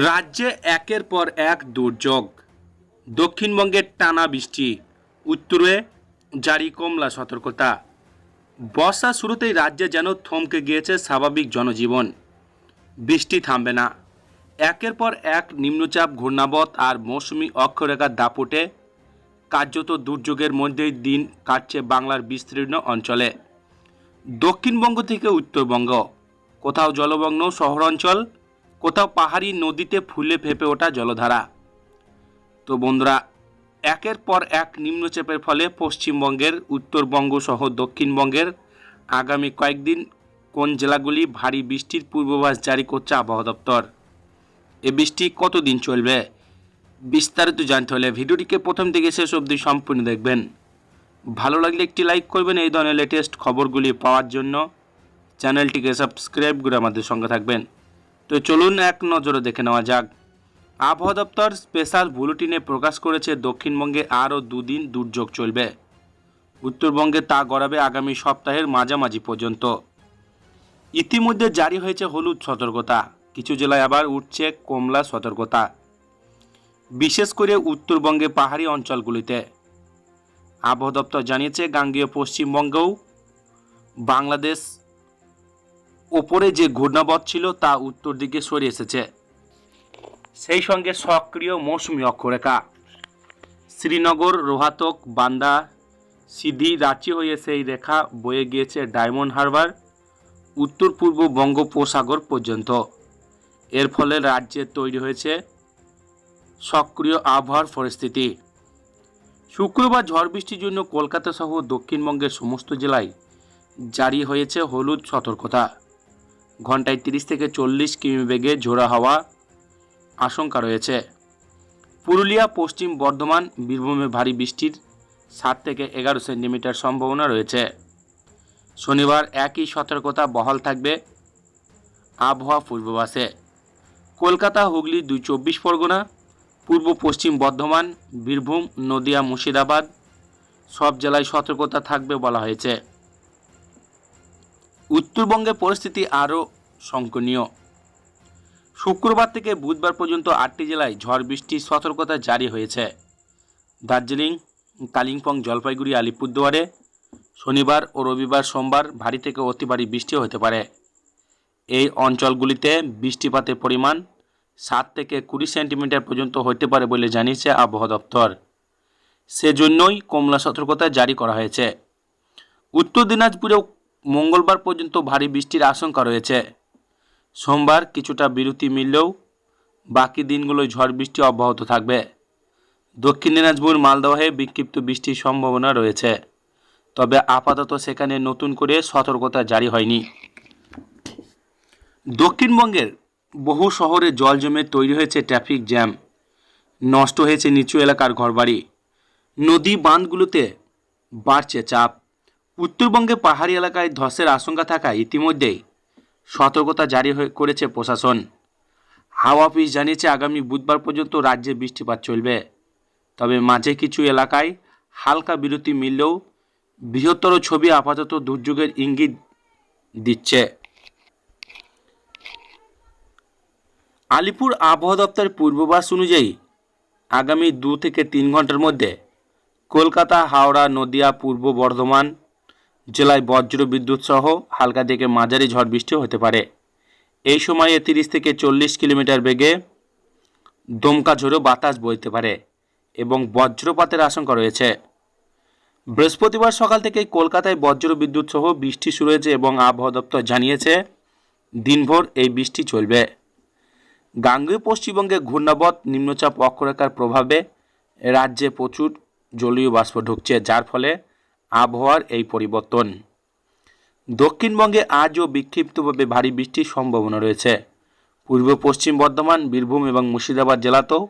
রাজ্যে একের পর এক দুর্যোগ। দক্ষিণবঙ্গের টানা বৃষ্টি, উত্তরে জারি কমলা সতর্কতা। বর্ষা শুরুতেই রাজ্যে যেন থমকে গিয়েছে স্বাভাবিক জনজীবন। বৃষ্টি থামবে না। একের পর এক নিম্নচাপ, ঘূর্ণাবত আর মৌসুমি অক্ষরেখার দাপটে কার্যত দুর্যোগের মধ্যেই দিন কাটছে বাংলার বিস্তীর্ণ অঞ্চলে। দক্ষিণবঙ্গ থেকে উত্তরবঙ্গ, কোথাও জলমগ্ন শহরাঞ্চল কোথাও পাহাড়ি নদীতে ফুলে ফেপে ওঠা জলধারা। তো বন্ধুরা, একের পর এক নিম্নচাপের ফলে পশ্চিমবঙ্গের, উত্তরবঙ্গ সহ দক্ষিণবঙ্গের আগামী কয়েকদিন কোন জেলাগুলি ভারী বৃষ্টির পূর্বাভাস জারি করছে আবহাওয়া দপ্তর? এ বৃষ্টি কতদিন চলবে? বিস্তারিত জানতে হলে ভিডিওটিকে প্রথম থেকে শেষ অবধি সম্পূর্ণ দেখবেন। ভালো লাগলে একটি লাইক করবেন, এই ধরনের লেটেস্ট খবরগুলি পাওয়ার জন্য চ্যানেলটিকে সাবস্ক্রাইব করে আমাদের সঙ্গে থাকবেন। তো চলুন এক নজরে দেখে নেওয়া যাক। আবহাওয়া দপ্তর স্পেশাল বুলেটিনে প্রকাশ করেছে, দক্ষিণবঙ্গে আরও দুদিন দুর্যোগ চলবে। উত্তরবঙ্গে তা গড়াবে আগামী সপ্তাহের মাঝামাঝি পর্যন্ত। ইতিমধ্যে জারি হয়েছে হলুদ সতর্কতা, কিছু জেলায় আবার উঠছে কমলা সতর্কতা। বিশেষ করে উত্তরবঙ্গে পাহাড়ি অঞ্চলগুলিতে। আবহাওয়া দপ্তর জানিয়েছে, গাঙ্গীয় পশ্চিমবঙ্গেও বাংলাদেশ ওপরে যে ঘূর্ণাবধ ছিল তা উত্তর দিকে সরে এসেছে। সেই সঙ্গে সক্রিয় মৌসুমি অক্ষরেখা। শ্রীনগর, রোহাতক, বান্দা, সিধি, রাঁচি হয়ে সেই রেখা বয়ে গিয়েছে ডায়মন্ড হারবার, উত্তর পূর্ব বঙ্গোপসাগর পর্যন্ত। এর ফলে রাজ্যে তৈরি হয়েছে সক্রিয় আবহাওয়ার পরিস্থিতি। শুক্রবার ঝড় বৃষ্টির জন্য কলকাতা সহ দক্ষিণবঙ্গের সমস্ত জেলায় জারি হয়েছে হলুদ সতর্কতা। ঘন্টায় তিরিশ থেকে চল্লিশ কিমি বেগে ঝোড়া হাওয়া আশঙ্কা রয়েছে। পুরুলিয়া, পশ্চিম বর্ধমান, বীরভূমে ভারী বৃষ্টির সাত থেকে এগারো সেন্টিমিটার সম্ভাবনা রয়েছে। শনিবার একই সতর্কতা বহাল থাকবে আবহাওয়া পূর্বাভাসে। কলকাতা, হুগলি দুই চব্বিশ পরগনা, পূর্ব পশ্চিম বর্ধমান, বীরভূম, নদিয়া, মুর্শিদাবাদ সব জেলায় সতর্কতা থাকবে বলা হয়েছে। উত্তরবঙ্গে পরিস্থিতি আরও শঙ্কনীয়। শুক্রবার থেকে বুধবার পর্যন্ত আটটি জেলায় ঝড় বৃষ্টির সতর্কতা জারি হয়েছে। দার্জিলিং, কালিম্পং, জলপাইগুড়ি, আলিপুরদুয়ারে শনিবার ও রবিবার সোমবার ভারী থেকে অতি ভারী বৃষ্টি হতে পারে। এই অঞ্চলগুলিতে বৃষ্টিপাতের পরিমাণ সাত থেকে কুড়ি সেন্টিমিটার পর্যন্ত হতে পারে বলে জানিয়েছে আবহাওয়া দপ্তর। সেজন্যই কমলা সতর্কতা জারি করা হয়েছে। উত্তর দিনাজপুরেও মঙ্গলবার পর্যন্ত ভারী বৃষ্টির আশঙ্কা রয়েছে। সোমবার কিছুটা বিরতি মিললেও বাকি দিনগুলোয় ঝড় বৃষ্টি অব্যাহত থাকবে। দক্ষিণ দিনাজপুর, মালদহে বিক্ষিপ্ত বৃষ্টির সম্ভাবনা রয়েছে। তবে আপাতত সেখানে নতুন করে সতর্কতা জারি হয়নি। দক্ষিণবঙ্গের বহু শহরে জল জমে তৈরি হয়েছে ট্রাফিক জ্যাম। নষ্ট হয়েছে নিচু এলাকার ঘরবাড়ি। নদী বাঁধগুলোতে বাড়ছে চাপ। উত্তরবঙ্গে পাহাড়ি এলাকায় ধসের আশঙ্কা থাকায় ইতিমধ্যেই সতর্কতা জারি করেছে প্রশাসন। হাওয়া অফিস জানিয়েছে আগামী বুধবার পর্যন্ত রাজ্যে বৃষ্টিপাত চলবে। তবে মাঝে কিছু এলাকায় হালকা বিরতি মিললেও বৃহত্তর ছবি আপাতত দুর্যোগের ইঙ্গিত দিচ্ছে। আলিপুর আবহাওয়া দপ্তরের পূর্বাভাস অনুযায়ী আগামী দু থেকে তিন ঘণ্টার মধ্যে কলকাতা, হাওড়া, নদিয়া, পূর্ব বর্ধমান জেলায় বজ্র বিদ্যুৎ সহ হালকা থেকে মাঝারি ঝড় বৃষ্টি হতে পারে। এই সময়ে তিরিশ থেকে চল্লিশ কিলোমিটার বেগে দমকা ঝোড়ো বাতাস বইতে পারে এবং বজ্রপাতের আশঙ্কা রয়েছে। বৃহস্পতিবার সকাল থেকেই কলকাতায় বজ্র বিদ্যুৎ সহ বৃষ্টি শুরু হয়েছে এবং আবহাওয়া দপ্তর জানিয়েছে, দিনভর এই বৃষ্টি চলবে। গাঙ্গেয় পশ্চিমবঙ্গে ঘূর্ণাবত, নিম্নচাপ, অক্ষরেখার প্রভাবে রাজ্যে প্রচুর জলীয় বাষ্প ঢুকছে, যার ফলে আবহাওয়ার এই পরিবর্তন। দক্ষিণবঙ্গে আজও বিক্ষিপ্তভাবে ভারী বৃষ্টির সম্ভাবনা রয়েছে। পূর্ব পশ্চিম বর্ধমান, বীরভূম এবং মুর্শিদাবাদ জেলাতেও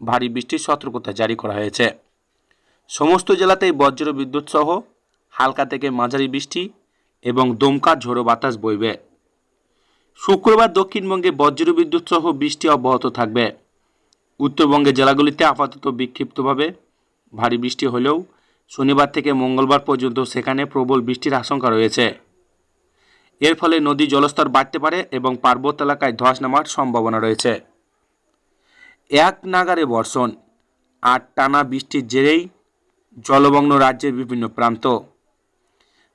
ভারী বৃষ্টির সতর্কতা জারি করা হয়েছে। সমস্ত জেলাতেই বজ্র বিদ্যুৎ সহ হালকা থেকে মাঝারি বৃষ্টি এবং দমকা ঝোড়ো বাতাস বইবে। শুক্রবার দক্ষিণবঙ্গে বজ্র বিদ্যুৎ সহ বৃষ্টি অব্যাহত থাকবে। উত্তরবঙ্গের জেলাগুলিতে আপাতত বিক্ষিপ্তভাবে ভারী বৃষ্টি হলেও শনিবার থেকে মঙ্গলবার পর্যন্ত সেখানে প্রবল বৃষ্টির আশঙ্কা রয়েছে। এর ফলে নদী জলস্তর বাড়তে পারে এবং পার্বত্য এলাকায় ধস নামার সম্ভাবনা রয়েছে। এক নাগারে বর্ষণ, আর টানা বৃষ্টির জেরেই জলমগ্ন রাজ্যের বিভিন্ন প্রান্ত।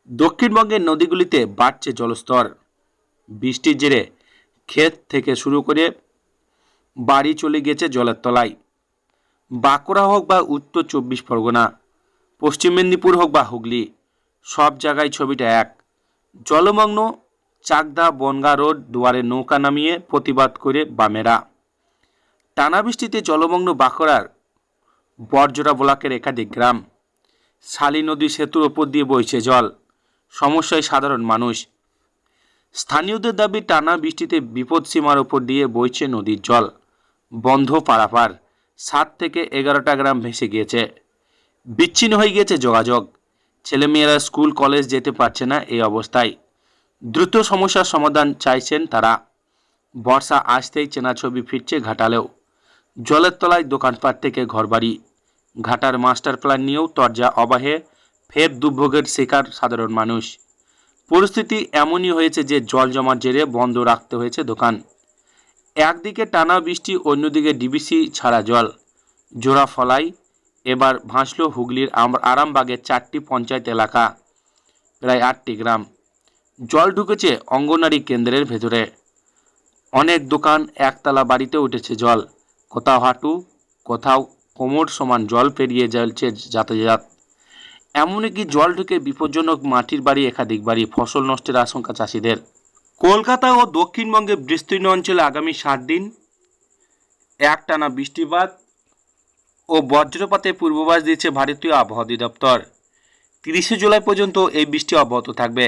দক্ষিণবঙ্গের নদীগুলিতে বাড়ছে জলস্তর। বৃষ্টির জেরে ক্ষেত থেকে শুরু করে বাড়ি চলে গেছে জলের তলায়। বাঁকুড়া হোক বা উত্তর চব্বিশ পরগনা পশ্চিম মেদিনীপুর হোক বা হুগলি, সব জায়গায় ছবিটা এক। জলমগ্ন চাকদা বনগা রোড দুয়ারে নৌকা নামিয়ে প্রতিবাদ করে বামেরা। টানা বৃষ্টিতে জলমগ্ন বাঁকুড়ার বরজোড়া ব্লকের একাধিক গ্রাম। শালী নদী সেতুর ওপর দিয়ে বইছে জল। সমস্যায় সাধারণ মানুষ। স্থানীয়দের দাবি, টানা বৃষ্টিতে বিপদসীমার ওপর দিয়ে বইছে নদীর জল। বন্ধ পারাপার। সাত থেকে এগারোটা গ্রাম ভেসে গিয়েছে। বিচ্ছিন্ন হয়ে গিয়েছে যোগাযোগ। ছেলেমেয়েরা স্কুল, কলেজ যেতে পারছে না এই অবস্থায়। দ্রুত সমস্যার সমাধান চাইছেন তারা। বর্ষা আসতেই চেনা ছবি ফিরছে ঘাটালেও। জলের তলায় দোকানপাট থেকে ঘরবাড়ি। ঘাটার মাস্টার প্ল্যান নিয়েও তরজা অবাহে ফের দুর্ভোগের শিকার সাধারণ মানুষ। পরিস্থিতি এমনই হয়েছে যে জল জমার জেরে বন্ধ রাখতে হয়েছে দোকান। একদিকে টানা বৃষ্টি, অন্যদিকে ডিবিসি ছাড়া জল। জোড়া ফলাই এবার ভাসল হুগলির আরামবাগের চারটি পঞ্চায়েত এলাকা, প্রায় আটটি গ্রাম। জল ঢুকেছে অঙ্গনারী কেন্দ্রের ভেতরে। অনেক দোকান একতলা বাড়িতে উঠেছে জল। কোথাও হাঁটু, কোথাও কোমর সমান জল পেরিয়ে চলছে যাতায়াত। এমনকি জল ঢুকে বিপজ্জনক মাটির বাড়ি একাধিক বাড়ি, ফসল নষ্টের আশঙ্কা চাষিদের। কলকাতা ও দক্ষিণবঙ্গের বিস্তীর্ণ অঞ্চলে আগামী সাত দিন একটানা বৃষ্টিপাত ও বজ্রপাতের পূর্বাভাস দিয়েছে ভারতীয় আবহাওয়া অধিদপ্তর। তিরিশে জুলাই পর্যন্ত এই বৃষ্টি অব্যাহত থাকবে।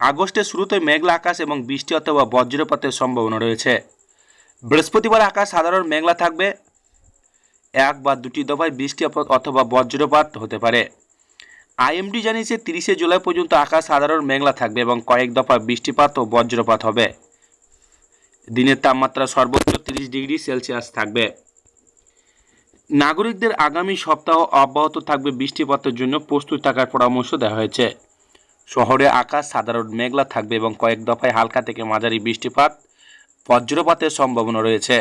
আগস্টের শুরুতে মেঘলা আকাশ এবং বৃষ্টি অথবা বজ্রপাতের সম্ভাবনা রয়েছে। বৃহস্পতিবার আকাশ সাধারণ মেঘলা থাকবে। এক বা দুটি দফায় বৃষ্টি অথবা বজ্রপাত হতে পারে। আইএমডি জানিয়েছে তিরিশে জুলাই পর্যন্ত আকাশ সাধারণ মেঘলা থাকবে এবং কয়েক দফা বৃষ্টিপাত ও বজ্রপাত হবে। দিনের তাপমাত্রা সর্বোচ্চ তিরিশ ডিগ্রি সেলসিয়াস থাকবে। নাগরিকদের আগামী সপ্তাহ অব্যাহত থাকবে বৃষ্টিপাতের জন্য প্রস্তুত থাকার পরামর্শ দেওয়া হয়েছে। শহরে আকাশ সাধারণ মেঘলা থাকবে এবং কয়েক দফায় হালকা থেকে মাঝারি বৃষ্টিপাত বজ্রপাতের সম্ভাবনা রয়েছে।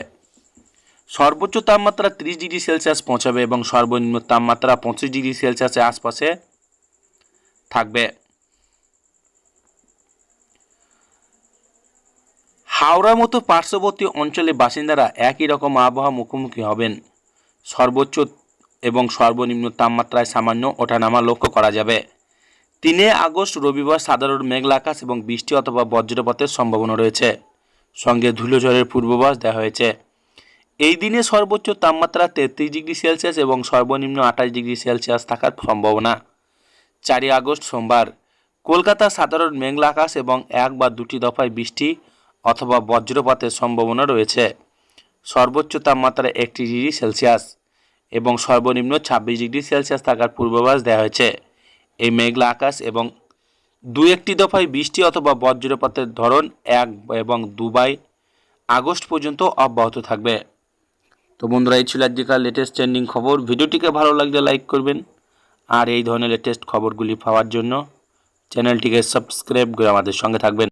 সর্বোচ্চ তাপমাত্রা ত্রিশ ডিগ্রি সেলসিয়াস পৌঁছাবে এবং সর্বনিম্ন তাপমাত্রা পঁচিশ ডিগ্রি সেলসিয়াসের আশপাশে থাকবে। হাওড়ার মতো পার্শ্ববর্তী অঞ্চলে বাসিন্দারা একই রকম আবহাওয়া মুখোমুখি হবেন। সর্বোচ্চ এবং সর্বনিম্ন তাপমাত্রায় সামান্য ওঠানামা লক্ষ্য করা যাবে। তিনে আগস্ট, রবিবার সাধারণ মেঘলা আকাশ এবং বৃষ্টি অথবা বজ্রপাতের সম্ভাবনা রয়েছে। সঙ্গে ধুলোঝড়ের পূর্বাভাস দেওয়া হয়েছে। এই দিনে সর্বোচ্চ তাপমাত্রা তেত্রিশ ডিগ্রি সেলসিয়াস এবং সর্বনিম্ন আঠাশ ডিগ্রি সেলসিয়াস থাকার সম্ভাবনা। চারই আগস্ট সোমবার, কলকাতা সাধারণ মেঘলা আকাশ এবং এক বা দুটি দফায় বৃষ্টি অথবা বজ্রপাতের সম্ভাবনা রয়েছে। সর্বোচ্চ তাপমাত্রা একটি ডিগ্রি সেলসিয়াস। এবং সর্বনিম্ন ছাব্বিশ ডিগ্রি সেলসিয়াস থাকার পূর্বাভাস দেওয়া হয়েছে। এই মেঘলা আকাশ এবং দু একটি দফায় বৃষ্টি অথবা বজ্রপাতের ধরন এক এবং দুবাই আগস্ট পর্যন্ত অব্যাহত থাকবে। তো বন্ধুরা, এই ছিল আজকের লেটেস্ট ট্রেন্ডিং খবর। ভিডিওটিকে ভালো লাগলে লাইক করবেন। আর এই ধরনের লেটেস্ট খবরগুলি পাওয়ার জন্য চ্যানেলটিকে সাবস্ক্রাইব করে আমাদের সঙ্গে থাকবেন।